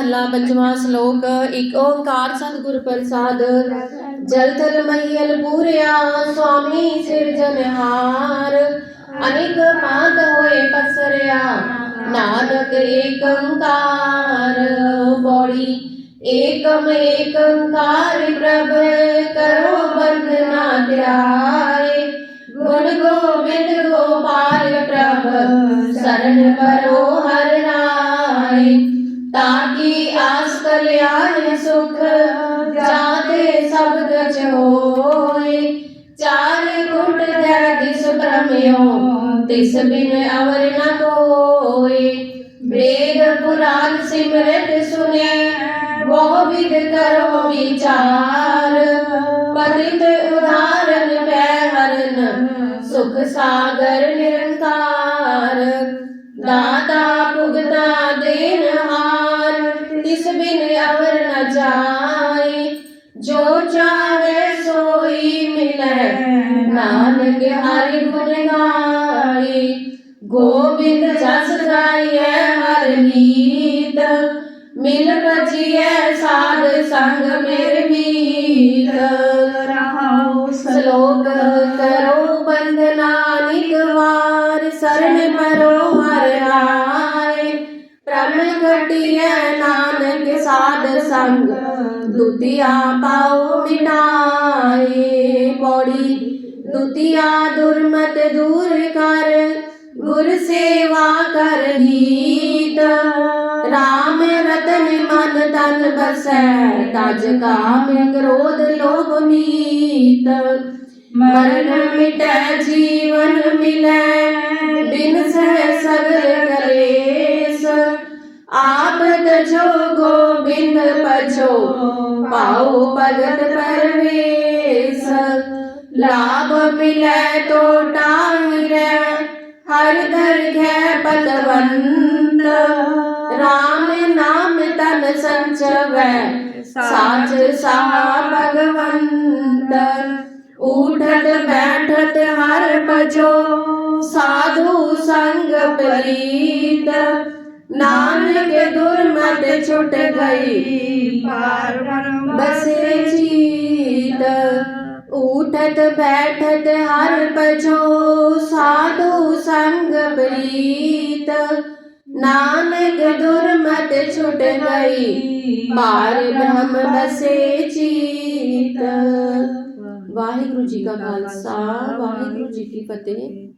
ਮਹੱਲਾ ਪੰਜਵਾਂ ਸ਼ਲੋਕ, ਇੱਕ ਓੰਕਾਰ ਸਤਿਗੁਰ ਪ੍ਰਸਾਦ। ਜਲ ਥਲ ਮਹੀਲ ਪੂਰਿਆ, ਸੁਆਮੀ ਸਿਰਜਨਹਾਰ ਅਨੇਕ ਪਾਦ ਹੋਏ ਪਸਰਿਆ, ਨਾਨਕ ਏਕ ਓੰਕਾਰ। ਬੋੜੀ ਏਕਮ ਏਕੰਕਾਰ ਪ੍ਰਭ, ਕਰੋ ਬੰਦਨਾ ਧਿਆਏ। ਗੁਣ ਗੋਬਿੰਦ ਗੋਪਾਲ ਪ੍ਰਭ, ਸਰਨ ਕਰੋ ਹਰ ਰਾਏ ਤਾਕੀ ਆਸ ਕਲਿਆਣ ਸੁਖ ਜਾਤੇ ਸਭ ਗਚ ਹੋਏ। ਚਾਰ ਕੁਟ ਦੇ ਦਿਸ ਤਿਸ ਬਿਨ ਅਵਰ ਨ ਕੋਏ। ਵੇਦ ਪੁਰਾਨ ਸਿਮਰਤ ਸੁਨੇ, ਬਹੁ ਵਿਦ ਕਰੋ ਵਿਚਾਰ। ਪਤਿਤ ਉਦਾਹਰਨ ਪੈ ਹਰਨ, ਸੁਖ ਸਾਗਰ ਅਵਰ ਜੋ ਚਾਹੇ ਸੋਈ ਮਿਲੈ, ਨਾਨਕ ਹਰਿ ਗੁਣ ਗਾਏ ਗੋਬਿੰਦ ਜਸ ਗਾਈਐ ਹਰ ਗੀਤ ਮਿਲ ਬਜੀਐ ਸਾਧ ਸੰਗ ਮੇਰ ਸਾਧ ਦੁਤੀਆ ਪਾਉ ਮਿਟਾਏ ਪੌੜੀ। ਦੁਤੀਆ ਦੁਰਮਤ ਦੂਰ ਕਰ, ਗੁਰ ਸੇਵਾ ਕਰ ਹੀਤ ਰਾਮ ਰਤਨ ਮਨ ਤਨ ਬਸੈ, ਤਜ ਕਾਮ ਕ੍ਰੋਧ ਲੋਭ ਮੀਤ। ਮਰਨ ਮਿਟੈ ਜੀਵਨ ਮਿਲੈ, ਬਿਨ ਸਹਿ ਆਪ ਤਜੋ ਗੋਬਿੰਦ ਪਛੋ ਪਾਉ ਭਗਤ ਪਰਵੇਸ ਲਾਭ ਮਿਲੈ ਤੋ ਟਾਇਰੈ ਹਰ ਦਰਗਹਿ ਪਤਵੰਤ ਰਾਮ ਨਾਮ ਤਨ ਸੰਚਵੈ। ਸਾਚ ਸਾਹ ਭਗਵੰਤ। ਉਠਤ ਬੈਠਤ ਹਰ ਭਜੋ। ਸਾਧੂ ਸੰਗ ਪ੍ਰੀਤ। ਚੀਤ ਉਠਤ ਬੈਠਤ ਹਰ ਪਛੋ ਸਾਧੂ ਸੰਗ ਪ੍ਰੀਤ। ਨਾਨਕ ਦੁਰਮਤ ਛੁਟ ਗਈ ਪਾਰ ਬ੍ਰਹਮ ਬਸੇ ਚੀਤ। ਵਾਹਿਗੁਰੂ ਜੀ ਕਾ ਖਾਲਸਾ ਵਾਹਿਗੁਰੂ ਜੀ ਕੀ ਫਤਿਹ।